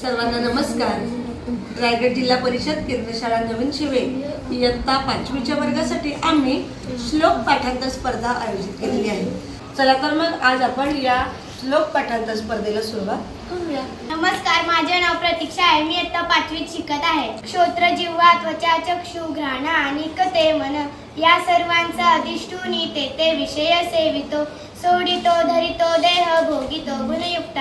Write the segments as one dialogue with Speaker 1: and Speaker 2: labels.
Speaker 1: सर्वांना नमस्कार. रायगड जिल्हा परिषद केंद्रशाळा नवीन शिवे इयत्ता पाचवीच्या वर्गासाठी आम्ही श्लोक पाठांतर स्पर्धा आयोजित केलेली आहे. चला तर मग आज आपण या श्लोक पाठांतर स्पर्धेला सुरुवात करूया.
Speaker 2: नमस्कार माझे नाव प्रतीक्षा आहे. मी इयत्ता पाचवीत शिकत आहे. श्रोत्र जिव्हा त्वचा चक्षु घ्राणा आणि कते मन या सर्वांचा अधिष्ठून ते ते विषय सेवितो. सोडितो धरितो देह भोगितो गुणयुक्त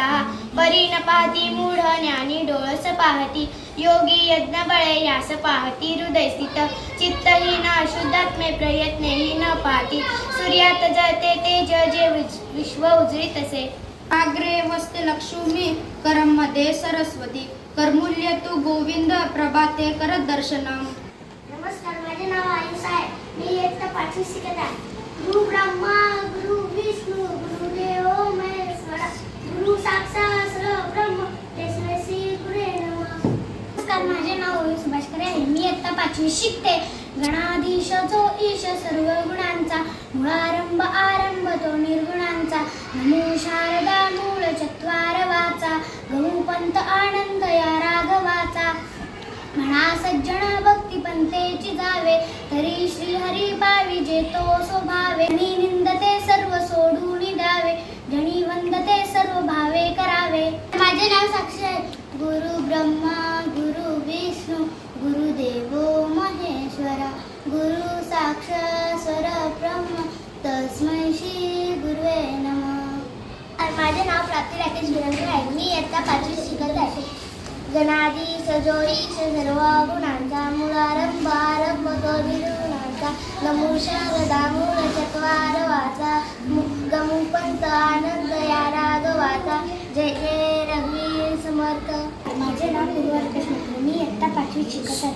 Speaker 2: परी न पाहती मूढ ज्ञानी डोळस पाहती. योगी यज्ञ बळे यास पाहती हृदय स्थित. चित्तहीन अशुद्धात्मे प्रयत्नेही न पाहती. सूर्यात जळते तेज जे विश्व उजळीत असे
Speaker 3: अग्रे वस्ते लक्ष्मी करमध्ये सरस्वती. करमूल्य तू गोविंद प्रभाते करत दर्शनम
Speaker 2: नमस्कार माझे नाव आयुष आहे. मी इयत्ता पाचवी शिकत आहे. गुरु ब्रह्मा गुरु विष्णू गुरु देव महेश्वरा गुरु साक्षात ब्रह्म श्री गुरे नमः. नमस्कार माझे नाव सुभाष सुभाषकर आहे. मी इयत्ता पाचवी शिकते. गणाधीश जो ईश सर्व गुणांचा. मुळारंभ आरंभ तो निर्गुणांचा. नमो शारदा मूळ चत्वार वाचा. गहुपंत आनंद या राघवाचा. म्हणा सज्जन भक्ती पंतेची जावे. तरी पावी तो स्वभावे जनी निंदते सर्व सोडून द्यावे. जनी वंदते सर्व भावे करावे. माझे नाव साक्षी आहे. गुरु ब्रह्मा गुरु विष्णू गुरुदेव महेश्वरा. गुरु साक्षर ब्रह्म तस्मै श्री गुरुवे नमः. माझे नाव प्राप्ती राकेश गिरंगे आहे. मी इयत्ता पाचवी शिकत आहे. गणादी सजोई सर्व गुणांचा मुळारंभ आरंभ तो निर्गुणांचा नमो शारदा मूळ चत्वार वाचा गमू पंत आनंद या राघवाचा. जय जय रघुवीर समर्थ. माझे नाव पूर्वर कृष्ण मी इयत्ता पाचवीत शिकत आहे.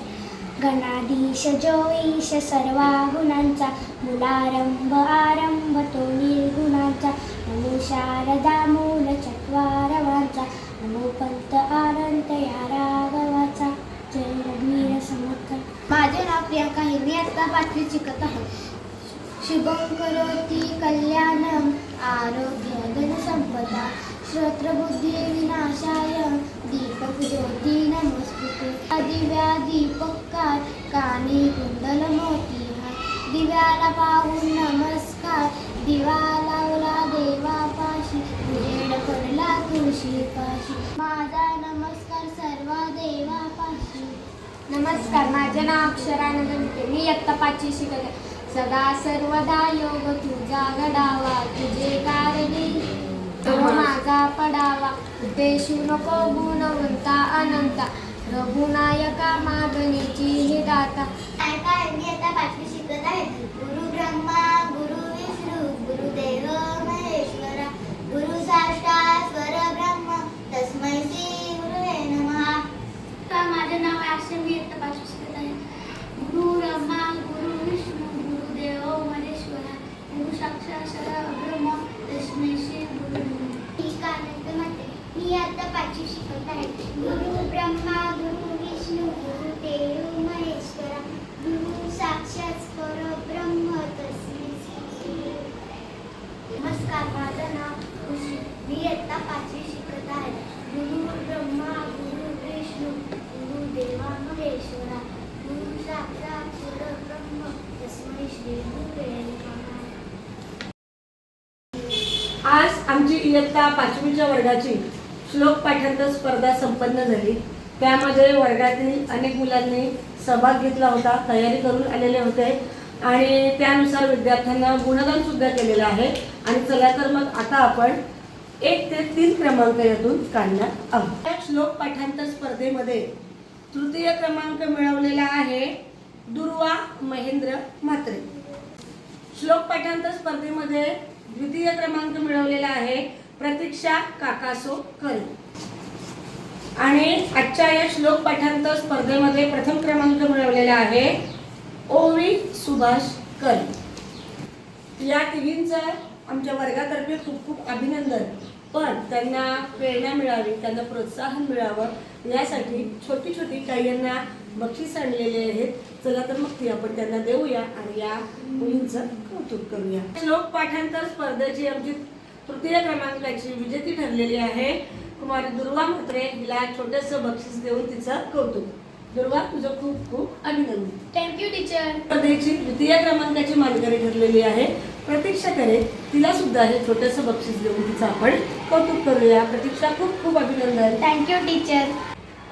Speaker 2: गणाधीश जोईश सर्वा गुणांचा. मुलारंभ आरंभ तो निर्गुणांचा नमो शारदा मूल चत्वार वाचा नमो पंत आनंद या राघवाचा. प्रियांका आहे मी आता पाचवी शिकत आहे. शुभं करोती कल्याण आरोग्य धनसंपदा श्रोत्रबुद्धी विनाशाय दीपक ज्योती नमस्कृते दिव्या दीपकार कानी कुंडल मोती दिव्याला पाहून नमस्कार दिवा लावला देवापाशी उजेड पडला तुळशी पाशी माझा नमस्कार सर्व देवापाशी.
Speaker 3: नमस्कार माझे नाव अक्षरानंद मी इयत्ता पाचवी शिकत सदा सर्वदा योग तुझा घडावा. तुझे कारणे तो माझा पडावा. देशू नको गुणवंता अनंता. रघुनायका मागणीची हे
Speaker 2: माझे नाव आशे मी इयत्ता पाचवी शिकत आहे गुरु ब्रह्मा गुरु विष्णू गुरुदेव महेश्वरा गुरु साक्षात ब्रह्म तस्मै श्री गुरु ठीक आहे मी आता पाचवी शिकत आहे गुरु ब्रह्मा गुरु विष्णू गुरुदेव महेश्वरा गुरु साक्षात ब्रह्म तस्मै श्री गुरुवे नमस्कार माझं नाव खुशी मी इयत्ता पाचवी शिकत आहे गुरु ब्रह्मा गुरु विष्णू गुरु देवा महेश्वरा गुरु साक्षात ब्रह्म तस्मै श्री गुरुवे नमः
Speaker 1: आज आमची इयत्ता पाचवीच्या वर्गाची श्लोक पाठांतर स्पर्धा संपन्न झाली. त्यामध्ये वर्गातील अनेक मुलांनी सहभाग घेतला होता तयारी करून आलेले होते आणि त्यानुसार विद्यार्थ्यांना गुणगान सुद्धा केलेलं आहे. आणि चला तर मग आता आपण एक ते तीन क्रमांक यातून काढणार आहोत. या श्लोक पाठांतर स्पर्धेमध्ये तृतीय क्रमांक मिळवलेला आहे दुर्वा महेंद्र म्हात्रे. श्लोक पाठांतर स्पर्धेमध्ये द्वितीय क्रमांक मिळवलेला आहे प्रतीक्षा काकासो कर. आणि आजच्या या श्लोक पाठांतर स्पर्धेमध्ये प्रथम क्रमांक मिळवलेला आहे ओवी सुभाष कर. या तिघींचं आमच्या वर्गातर्फे खूप खूप अभिनंदन. पण त्यांना प्रेरणा मिळावी त्यांना प्रोत्साहन मिळावं यासाठी छोटी छोटी काही यांना बक्षीस आणलेले आहेत. चला तर मग ती आपण त्यांना देऊया आणि या मुलींचं कौतुक करूया. श्लोक पाठांतर स्पर्धेची आमची तृतीय क्रमांकाची विजेती ठरलेली आहे. कुमारी दुर्वा म्हात्रे हिला छोटंसं बक्षीस देऊन तिचं कौतुक. दुर्वा तुझं खूप खूप अभिनंदन.
Speaker 3: थँक्यू टीचर
Speaker 1: स्पर्धेची द्वितीय क्रमांकाची मानकरी ठरलेली आहे. प्रतीक्षा करे. तिला सुद्धा हे छोटंसं बक्षीस देऊन तिचं आपण कौतुक करूया. प्रतीक्षा खूप खूप अभिनंदन.
Speaker 3: थँक्यू टीचर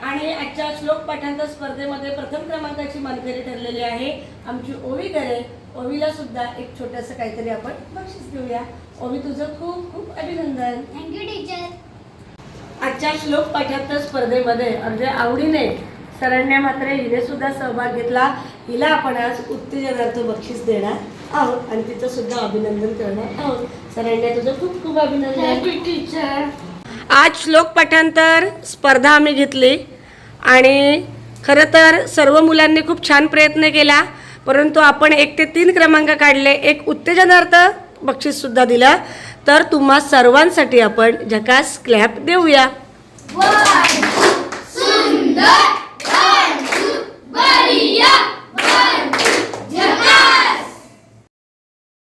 Speaker 1: आणि आजच्या श्लोक पाठांतर स्पर्धेमध्ये प्रथम क्रमांकाची मानकरी ठरलेली आहे आमची ओवी करे. ओवीला सुद्धा एक छोटंसं काहीतरी आपण बक्षीस देऊया. ओवी तुझं खूप खूप अभिनंदन.
Speaker 3: थँक्यू टीचर
Speaker 1: आजच्या श्लोक पाठांतर स्पर्धेमध्ये अगदी आवडीने सरण्या मात्र हिने सुद्धा सहभाग घेतला. हिला आपण आज उत्तेजनार्थ बक्षीस देणार आहोत आणि तिचं सुद्धा अभिनंदन करणार आहोत. सरण्या तुझं खूप खूप अभिनंदन.
Speaker 3: टीचर
Speaker 1: आज श्लोक पाठांतर स्पर्धा आम्ही घेतली आणि खरं तर सर्व मुलांनी खूप छान प्रयत्न केला परंतु आपण एक ते तीन क्रमांक काढले एक उत्तेजनार्थ बक्षीससुद्धा दिलं. तर तुम्हा सर्वांसाठी आपण झकास क्लॅप देऊया.